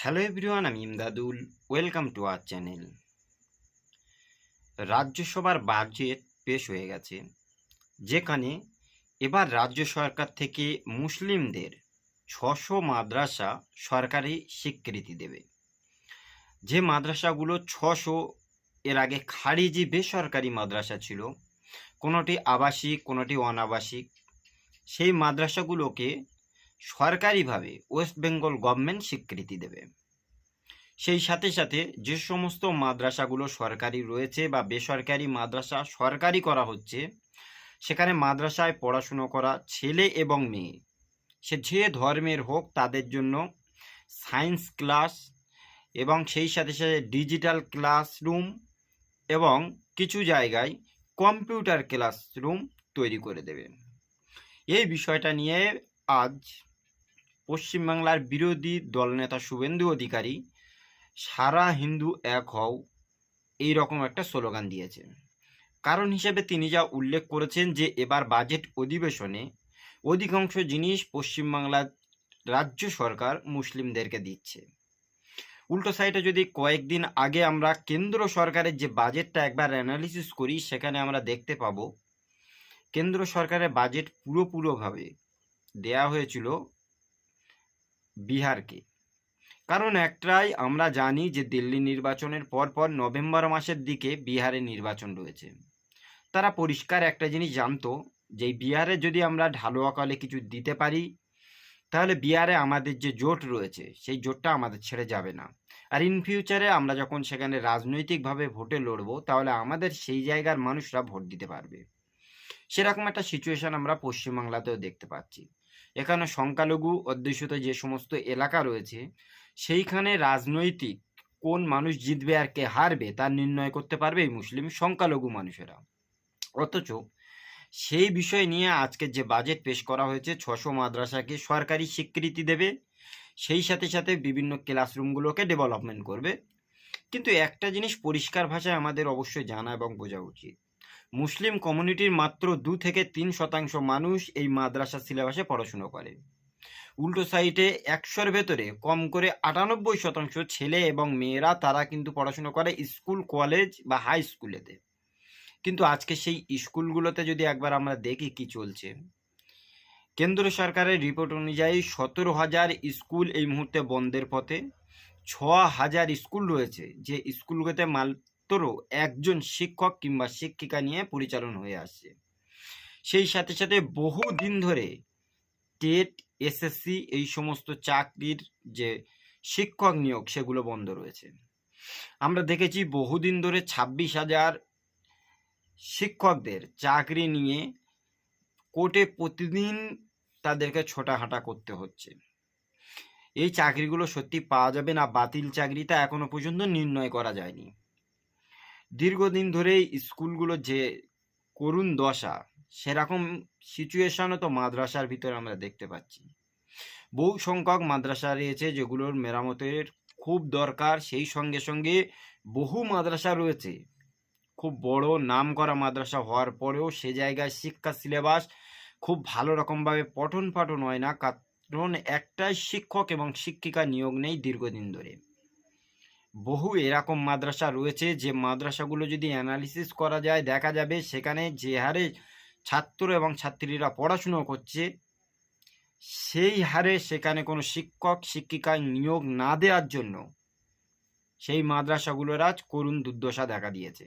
Hello everyone, আমি Imdadul. Welcome to our channel. রাজ্যসভার budget পেশ হয়ে গেছে, যেখানে এবার রাজ্য সরকার থেকে মুসলিমদের ছশো মাদ্রাসা সরকারি স্বীকৃতি দেবে। যে মাদ্রাসাগুলো ছশো, এর আগে খারিজি বেসরকারি মাদ্রাসা ছিল, কোনোটি আবাসিক, কোনোটি অনাবাসিক, সেই মাদ্রাসাগুলোকে সরকারিভাবে ওয়েস্ট বেঙ্গল গভর্নমেন্ট স্বীকৃতি দেবে। সেই সাথে সাথে যে সমস্ত মাদ্রাসাগুলো সরকারি রয়েছে বা বেসরকারি মাদ্রাসা সরকারি করা হচ্ছে, সেখানে মাদ্রাসায় পড়াশুনো করা ছেলে এবং মেয়ে, সে যে ধর্মের হোক তাদের জন্য সায়েন্স ক্লাস এবং সেই সাথে সাথে ডিজিটাল ক্লাসরুম এবং কিছু জায়গায় কম্পিউটার ক্লাসরুম তৈরি করে দেবে। এই বিষয়টা নিয়ে আজ পশ্চিমবাংলার বিরোধী দলনেতা শুভেন্দু অধিকারী, সারা হিন্দু এক হও এই রকম একটা স্লোগান দিয়েছে। কারণ হিসেবে তিনি যা উল্লেখ করেছেন যে এবার বাজেট অধিবেশনে অধিকাংশ জিনিস পশ্চিমবাংলার রাজ্য সরকার মুসলিমদেরকে দিচ্ছে। উল্টো সাইডে যদি কয়েকদিন আগে আমরা কেন্দ্র সরকারের যে বাজেটটা একবার অ্যানালিসিস করি, সেখানে আমরা দেখতে পাবো, কেন্দ্র সরকারের বাজেট পুরোপুরোভাবে দেয়া হয়েছিল বিহারকে। কারণ একটাই, আমরা জানি যে দিল্লি নির্বাচনের পর পর নভেম্বর মাসের দিকে বিহারে নির্বাচন রয়েছে। তারা পরিষ্কার একটা জিনিস জানতো, যে বিহারে যদি আমরা ঢালুয়াকালে কিছু দিতে পারি, তাহলে বিহারে আমাদের যে জোট রয়েছে, সেই জোটটা আমাদের ছেড়ে যাবে না। আর ইন ফিউচারে আমরা যখন সেখানে রাজনৈতিকভাবে ভোটে লড়বো, তাহলে আমাদের সেই জায়গার মানুষরা ভোট দিতে পারবে। সেরকম একটা সিচুয়েশন আমরা পশ্চিমবাংলাতেও দেখতে পাচ্ছি। এখানে সংখ্যালঘু অধ্যুষিত যে সমস্ত এলাকা রয়েছে, সেইখানে রাজনৈতিক কোন মানুষ জিতবে আর কে হারবে তা নির্ণয় করতে পারবে এই মুসলিম সংখ্যালঘু মানুষেরা। অথচ সেই বিষয় নিয়ে আজকে যে বাজেট পেশ করা হয়েছে, ছশো মাদ্রাসাকে সরকারি স্বীকৃতি দেবে, সেই সাথে সাথে বিভিন্ন ক্লাসরুমগুলোকে ডেভেলপমেন্ট করবে। কিন্তু একটা জিনিস পরিষ্কার ভাষায় আমাদের অবশ্যই জানা এবং বোঝা উচিত। মুসলিম কমিউনিটির মাত্র দু থেকে তিন শতাংশ মানুষ এই মাদ্রাসা সিলেবাসে পড়াশুনো করে। উল্টো সাইডে একশোর ভেতরে কম করে আটানব্বই শতাংশ ছেলে এবং মেয়েরা তারা কিন্তু পড়াশুনো করে স্কুল, কলেজ বা হাই স্কুলেতে। কিন্তু আজকে সেই স্কুলগুলোতে যদি একবার আমরা দেখি কি চলছে, কেন্দ্র সরকারের রিপোর্ট অনুযায়ী সতেরো হাজার স্কুল এই মুহূর্তে বন্ধের পথে, ছ হাজার স্কুল রয়েছে যে স্কুলগুলোতে মাত্র একজন শিক্ষক কিংবা শিক্ষিকা নিয়ে পরিচালন হয়ে আসছে সেই সাথে সাথে বহু দিন ধরে টেট, এসএসসি এই সমস্ত চাকরির যে শিক্ষক নিয়োগ, সেগুলো বন্ধ রয়েছে। আমরা দেখেছি বহুদিন ধরে ছাব্বিশ হাজার শিক্ষকদের চাকরি নিয়ে কোর্টে প্রতিদিন তাদেরকে ছোটাহাঁটা করতে হচ্ছে। এই চাকরিগুলো সত্যি পাওয়া যাবে না, বাতিল চাকরিটা এখনও পর্যন্ত নির্ণয় করা যায়নি। দীর্ঘদিন ধরেই স্কুলগুলো যে করুণ দশা, সেরকম সিচুয়েশনও তো মাদ্রাসার ভিতরে আমরা দেখতে পাচ্ছি। বহু সংখ্যক মাদ্রাসা রয়েছে যেগুলোর মেরামতের খুব দরকার। সেই সঙ্গে সঙ্গে বহু মাদ্রাসা রয়েছে। খুব বড় নাম করা মাদ্রাসা হওয়ার পরেও সে জায়গায় শিক্ষা সিলেবাস খুব ভালো রকমভাবে পঠন পাঠন হয় না। কারণ একটাই শিক্ষক এবং শিক্ষিকা নিয়োগ নেই দীর্ঘদিন ধরে। বহু এরকম মাদ্রাসা রয়েছে যে মাদ্রাসাগুলো যদি অ্যানালিসিস করা যায়, দেখা যাবে সেখানে যে হারে ছাত্র এবং ছাত্রীরা পড়াশুনো করছে, সেই হারে সেখানে কোনো শিক্ষক শিক্ষিকা নিয়োগ না দেওয়ার জন্য সেই মাদ্রাসাগুলোর আজ করুণ দুর্দশা দেখা দিয়েছে।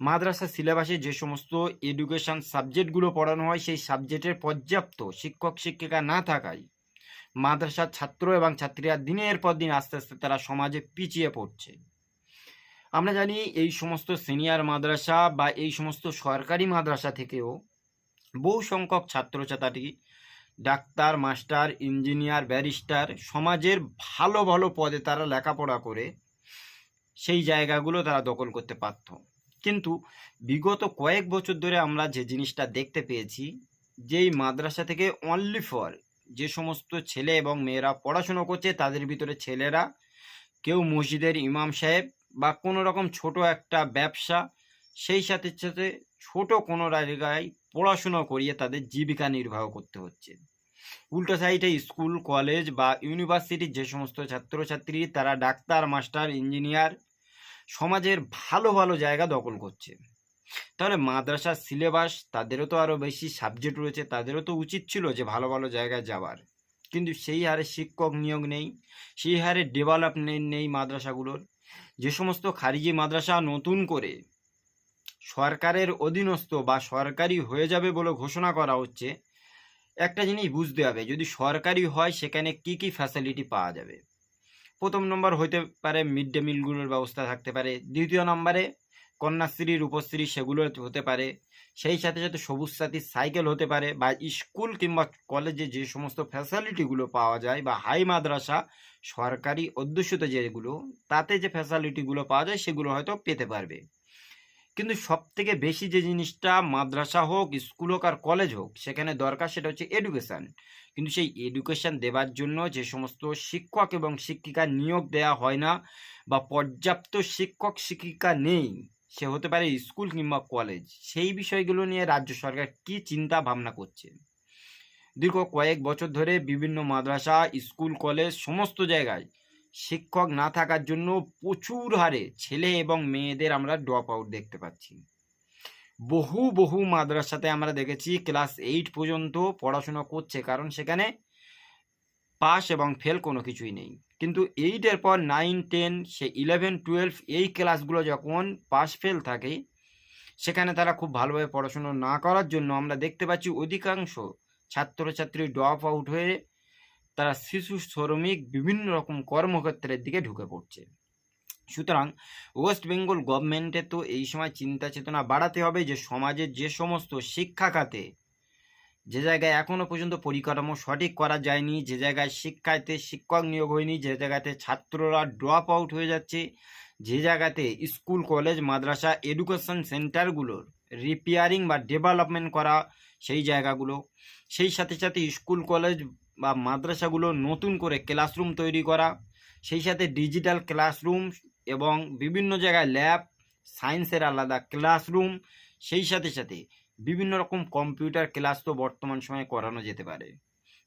মাদ্রাসা সিলেবাসে যে সমস্ত এডুকেশন সাবজেক্টগুলো পড়ানো হয়, সেই সাবজেক্টের পর্যাপ্ত শিক্ষক, শিক্ষিকা না থাকায় মাদ্রাসার ছাত্র এবং ছাত্রীরা দিনের পর দিন আস্তে আস্তে তারা সমাজে পিছিয়ে পড়ছে। আমরা জানি এই সমস্ত সিনিয়র মাদ্রাসা বা এই সমস্ত সরকারি মাদ্রাসা থেকেও বহু সংখ্যক ছাত্রছাত্রী, ডাক্তার, মাস্টার, ইঞ্জিনিয়ার, ব্যারিস্টার সমাজের ভালো ভালো পদে তারা লেখাপড়া করে সেই জায়গাগুলো তারা দখল করতে পারত। কিন্তু বিগত কয়েক বছর ধরে আমরা যে জিনিসটা দেখতে পেয়েছি, যেই মাদ্রাসা থেকে অনলি ফর যে সমস্ত ছেলে এবং মেয়েরা পড়াশুনো করছে, তাদের ভিতরে ছেলেরা, কেউ মসজিদের ইমাম সাহেব বা কোনো রকম ছোট একটা ব্যবসা, সেই সাথে সাথে ছোট কোনো জায়গায় পড়াশুনো করিয়ে তাদের জীবিকা নির্বাহ করতে হচ্ছে। উল্টো সাইডে স্কুল, কলেজ বা ইউনিভার্সিটির যে সমস্ত ছাত্রছাত্রী, তারা ডাক্তার, মাস্টার, ইঞ্জিনিয়ার, সমাজের ভালো ভালো জায়গা দখল করছে। তাহলে মাদ্রাসার সিলেবাস তাদেরও তো আরও বেশি সাবজেক্ট রয়েছে, তাদেরও তো উচিত ছিল যে ভালো ভালো জায়গায় যাওয়ার। কিন্তু সেই হারে শিক্ষক নিয়োগ নেই, সেই হারে ডেভেলপমেন্ট নেই মাদ্রাসাগুলোর। যে সমস্ত খারিজি মাদ্রাসা নতুন করে সরকারের অধীনস্থ বা সরকারি হয়ে যাবে বলে ঘোষণা করা হচ্ছে, একটা জিনিস বুঝতে হবে, যদি সরকারি হয় সেখানে কি কি ফ্যাসিলিটি পাওয়া যাবে? প্রথম নম্বর হতে পারে মিড ডে মিলগুলোর ব্যবস্থা থাকতে পারে, দ্বিতীয় নম্বরে কন্যাশ্রী, রূপশ্রী সেগুলো হতে পারে। সেই সাথে সাথে সবুজ সাথী সাইকেল হতে পারে বা স্কুল কিংবা কলেজে যে সমস্ত ফ্যাসিলিটিগুলো পাওয়া যায় বা হাই মাদ্রাসা, সরকারি অধ্যুষিত যেগুলো, তাতে যে ফ্যাসিলিটিগুলো পাওয়া যায় সেগুলো হয়তো পেতে পারবে। কিন্তু সব থেকে বেশি যে জিনিসটা মাদ্রাসা হোক, স্কুল হোক আর কলেজ হোক, সেখানে দরকার সেটা হচ্ছে এডুকেশান কিন্তু সেই এডুকেশান দেওয়ার জন্য যে সমস্ত শিক্ষক এবং শিক্ষিকা নিয়োগ দেওয়া হয় না বা পর্যাপ্ত শিক্ষক শিক্ষিকা নেই সে হতে পারে স্কুল কিংবা কলেজ সেই বিষয়গুলো নিয়ে রাজ্য সরকার কি চিন্তা ভাবনা করছে? দীর্ঘ কয়েক বছর ধরে বিভিন্ন মাদ্রাসা, স্কুল কলেজ সমস্ত জায়গায় শিক্ষক না থাকার জন্য প্রচুর হারে ছেলে এবং মেয়েদের আমরা ড্রপ আউট দেখতে পাচ্ছি। বহু বহু মাদ্রাসাতে আমরা দেখেছি ক্লাস এইট পর্যন্ত পড়াশোনা করছে, কারণ সেখানে পাস এবং ফেল কোনো কিছুই নেই। কিন্তু এইটের পর নাইন টেন সে ইলেভেন টুয়েলভ এই ক্লাসগুলো যখন পাস ফেল থাকে, সেখানে তারা খুব ভালোভাবে পড়াশুনো না করার জন্য আমরা দেখতে পাচ্ছি অধিকাংশ ছাত্রছাত্রী ড্রপ আউট হয়ে তারা শিশু শ্রমিক বিভিন্ন রকম কর্মক্ষেত্রের দিকে ঢুকে পড়ছে। সুতরাং ওয়েস্ট বেঙ্গল গভর্নমেন্টের তো এই সময় চিন্তা চেতনা বাড়াতে হবে যে সমাজের যে সমস্ত শিক্ষা খাতে যে জায়গায় এখনও পর্যন্ত পরিকাঠামো সঠিক করা যায়নি, যে জায়গায় শিক্ষাতে শিক্ষক নিয়োগ হয়নি, যে জায়গাতে ছাত্ররা ড্রপ আউট হয়ে যাচ্ছে, যে জায়গাতে স্কুল, কলেজ, মাদ্রাসা এডুকেশন সেন্টারগুলোর রিপেয়ারিং বা ডেভেলপমেন্ট করা সেই জায়গাগুলো। সেই সাথে সাথে স্কুল, কলেজ বা মাদ্রাসাগুলো নতুন করে ক্লাসরুম তৈরি করা, সেই সাথে ডিজিটাল ক্লাসরুম এবং বিভিন্ন জায়গায় ল্যাব সায়েন্সের আলাদা ক্লাসরুম সেই সাথে সাথে বিভিন্ন রকম কম্পিউটার ক্লাস তো বর্তমান সময়ে করানো যেতে পারে।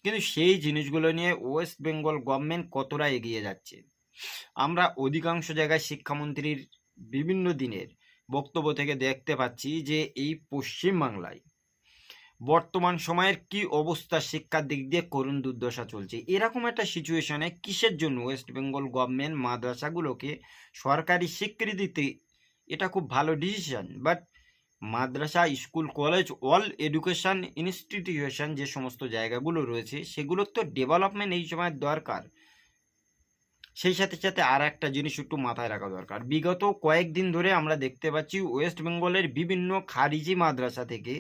কিন্তু সেই জিনিসগুলো নিয়ে ওয়েস্ট বেঙ্গল গভর্নমেন্ট কতটা এগিয়ে যাচ্ছে? আমরা অধিকাংশ জায়গায় শিক্ষামন্ত্রীর বিভিন্ন দিনের বক্তব্য থেকে দেখতে পাচ্ছি যে এই পশ্চিম বাংলায় বর্তমান সময়ের কি অবস্থা শিক্ষার দিক দিয়ে করুণ দুর্দশা চলছে? এরকম একটা সিচুয়েশনে কিসের জন্য ওয়েস্ট বেঙ্গল গভর্নমেন্ট মাদ্রাসাগুলোকে সরকারি স্বীকৃতিতে? এটা খুব ভালো decision but Madrasa, school, college all education institution যে সমস্ত জায়গাগুলো রয়েছে সেগুলোর তো ডেভেলপমেন্ট এই সময় দরকার। সেই সাথে সাথে আর একটা জিনিস একটু মাথায় রাখা দরকার। বিগত কয়েকদিন ধরে আমরা দেখতে পাচ্ছি ওয়েস্ট বেঙ্গলের বিভিন্ন খারিজি মাদ্রাসা থেকে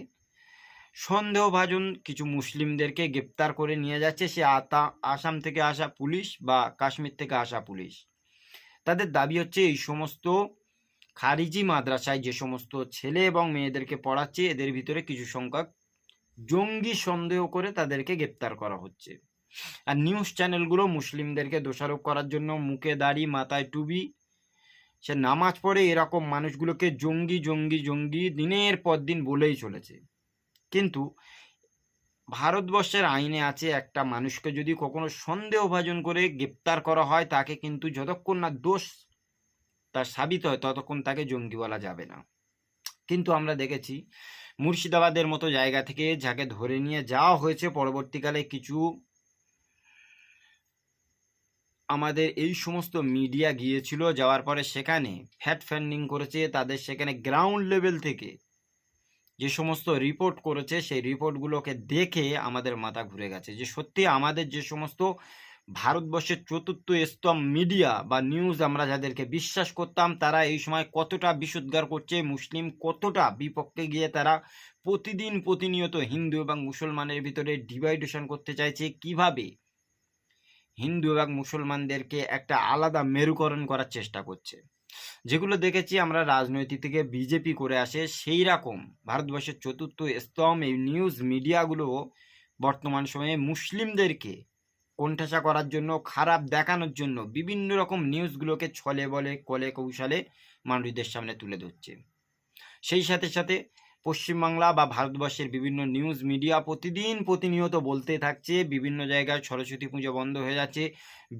সন্দেহভাজন কিছু মুসলিমদেরকে গ্রেপ্তার করে নিয়ে যাচ্ছে। সে আতা, আসাম থেকে আসা পুলিশ বা কাশ্মীর থেকে আসা পুলিশ। তাদের দাবি হচ্ছে এই সমস্ত খারিজি মাদ্রাসায় যে সমস্ত ছেলে এবং মেয়েদেরকে পড়াচ্ছে, এদের ভিতরে কিছু সংখ্যক জঙ্গি সন্দেহ করে তাদেরকে গ্রেপ্তার করা হচ্ছে। আর নিউজ চ্যানেলগুলো মুসলিমদেরকে দোষারোপ করার জন্য মুখে দাড়ি, মাথায় টুবি সে নামাজ পড়ে এরকম মানুষগুলোকে জঙ্গি জঙ্গি জঙ্গি দিনের পর দিন বলেই চলেছে। কিন্তু ভারতবর্ষের আইনে আছে একটা মানুষকে যদি কখনো সন্দেহভাজন করে গ্রেপ্তার করা হয়, তাকে কিন্তু যতক্ষণ না দোষ তার সাবিত হয়, ততক্ষণ তাকে জঙ্গি বলা যাবে না। কিন্তু আমরা দেখেছি, মুর্শিদাবাদের মতো জায়গা থেকে যাকে ধরে নিয়ে যাওয়া হয়েছে, পরবর্তীকালে কিছু আমাদের এই সমস্ত মিডিয়া গিয়েছিল, যাওয়ার পরে সেখানে ফ্যাট ফ্যান্ডিং করেছে, তাদের সেখানে গ্রাউন্ড লেভেল থেকে যে সমস্ত রিপোর্ট করেছে, সেই রিপোর্টগুলোকে দেখে আমাদের মাথা ঘুরে গেছে। যে সত্যি আমাদের যে সমস্ত ভারতবর্ষের চতুর্থ স্তম্ভ মিডিয়া বা নিউজ আমরা যাদেরকে বিশ্বাস করতাম, তারা এই সময় কতটা বিশুদ্ধার করছে, মুসলিম কতটা বিপক্ষে গিয়ে তারা প্রতিদিন প্রতিনিয়ত হিন্দু এবং মুসলমানের ভিতরে ডিভাইডেশন করতে চাইছে, কীভাবে? হিন্দু এবং মুসলমানদেরকে একটা আলাদা মেরুকরণ করার চেষ্টা করছে। যেগুলো দেখেছি আমরা রাজনৈতিক থেকে বিজেপি করে আসে, সেই রকম ভারতবর্ষের চতুর্থ স্তম্ভ এই নিউজ মিডিয়াগুলো বর্তমান সময়ে মুসলিমদেরকে কোণঠাসা করার জন্য, খারাপ দেখানোর জন্য বিভিন্ন রকম নিউজগুলোকে ছলে বলে, কলে কৌশলে মানুষদের সামনে তুলে ধরছে। সেই সাথে সাথে পশ্চিমবাংলা বা ভারতবর্ষের বিভিন্ন নিউজ মিডিয়া প্রতিদিন প্রতিনিয়ত বলতে থাকছে, বিভিন্ন জায়গায় সরস্বতী পুজো বন্ধ হয়ে যাচ্ছে,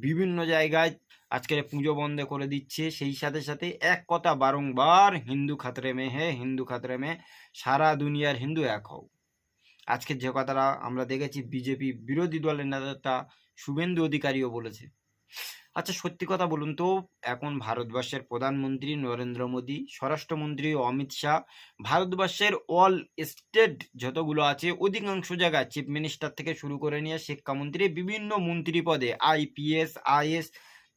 বিভিন্ন জায়গায় আজকের পুজো বন্ধ করে দিচ্ছে। সেই সাথে সাথে এক কথা বারংবার, হিন্দু খাতরে মে হে, হিন্দু খাতরে মে, সারা দুনিয়ার হিন্দু এক হও। আজকে যে কথাটা আমরা দেখেছি, বিজেপি বিরোধী দলের নেতা শুভেন্দু অধিকারীও বলেছে। আচ্ছা সত্যি কথা বলুন তো, এখন ভারতবর্ষের প্রধানমন্ত্রী নরেন্দ্র মোদী, স্বরাষ্ট্রমন্ত্রী অমিত শাহ, ভারতবর্ষের অল স্টেট যতগুলো আছে, অধিকাংশ জায়গায় চিফ মিনিস্টার থেকে শুরু করে নিয়ে শিক্ষামন্ত্রী, বিভিন্ন মন্ত্রী পদে, আইপিএস, আইএস,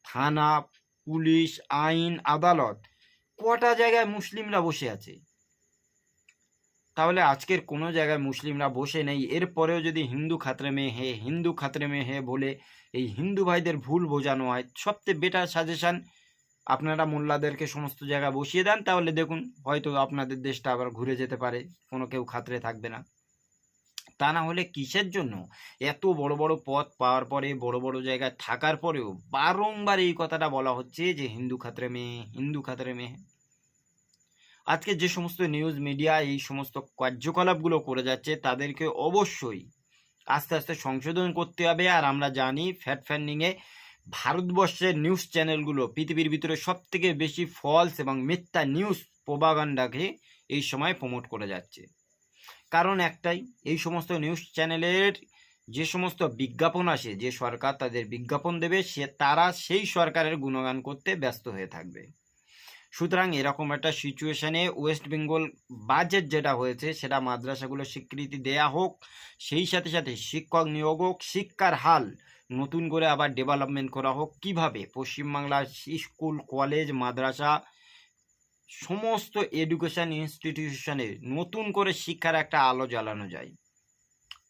থানা, পুলিশ, আইন, আদালত, কটা জায়গায় মুসলিমরা বসে আছে? তাহলে আজকের কোনো জায়গায় মুসলিমরা বসে নেই। এরপরেও যদি হিন্দু খাতরে মে হে, হিন্দু খাতরে মে হে বলে এই হিন্দু ভাইদের ভুল বোঝানো হয়, সবচেয়ে বেটার সাজেশান আপনারা মোল্লাদেরকে সমস্ত জায়গায় বসিয়ে দেন। তাহলে দেখুন, হয়তো আপনাদের দেশটা আবার ঘুরে যেতে পারে, কোনো কেউ খাতরে থাকবে না। তা না হলে কিসের জন্য? এত বড় বড় পদ পাওয়ার পরে, বড় বড় জায়গায় থাকার পরেও বারংবার এই কথাটা বলা হচ্ছে যে হিন্দু খাতরে মেয়ে, হিন্দু খাতরে মেয়ে। আজকে যে সমস্ত নিউজ মিডিয়া এই সমস্ত কার্যকলাপগুলো করে যাচ্ছে, তাদেরকে অবশ্যই আস্তে আস্তে সংশোধন করতে হবে। আর আমরা জানি ফ্যাট ফ্যান্ডিংয়ে ভারতবর্ষের নিউজ চ্যানেলগুলো পৃথিবীর ভিতরে সব থেকে বেশি ফলস এবং মিথ্যা নিউজ প্রোপাগান্ডাকে এই সময় প্রমোট করে যাচ্ছে। কারণ একটাই, এই সমস্ত নিউজ চ্যানেলের যে সমস্ত বিজ্ঞাপন আসে, যে সরকার তাদের বিজ্ঞাপন দেবে, সে, তারা সেই সরকারের গুণগান করতে ব্যস্ত হয়ে থাকবে। সুতরাং এরকম একটা সিচুয়েশনে ওয়েস্ট বেঙ্গল বাজেট যেটা হয়েছে, সেটা মাদ্রাসাগুলো স্বীকৃতি দেয়া হোক, সেই সাথে সাথে শিক্ষক নিয়োগ হোক, শিক্ষার হাল নতুন করে আবার ডেভেলপমেন্ট করা হোক, কীভাবে? পশ্চিমবাংলার স্কুল কলেজ মাদ্রাসা, সমস্ত এডুকেশন ইনস্টিটিউশনে নতুন করে শিক্ষার একটা আলো জ্বালানো যায়।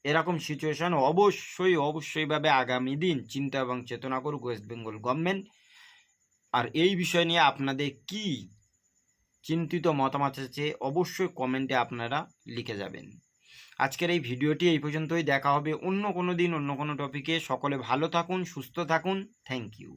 এরকম সিচুয়েশন অবশ্যই, অবশ্যইভাবে আগামী দিন চিন্তা এবং চেতনা করুক ওয়েস্ট বেঙ্গল গভর্নমেন্ট আর এই বিষয় নিয়ে আপনাদের কি চিন্তিত মতামত আছে অবশ্যই কমেন্টে আপনারা লিখে যাবেন। আজকের এই ভিডিওটি এই পর্যন্তই। দেখা হবে অন্য কোনো দিন, অন্য কোনো টপিকে সকলে ভালো থাকুন, সুস্থ থাকুন। Thank you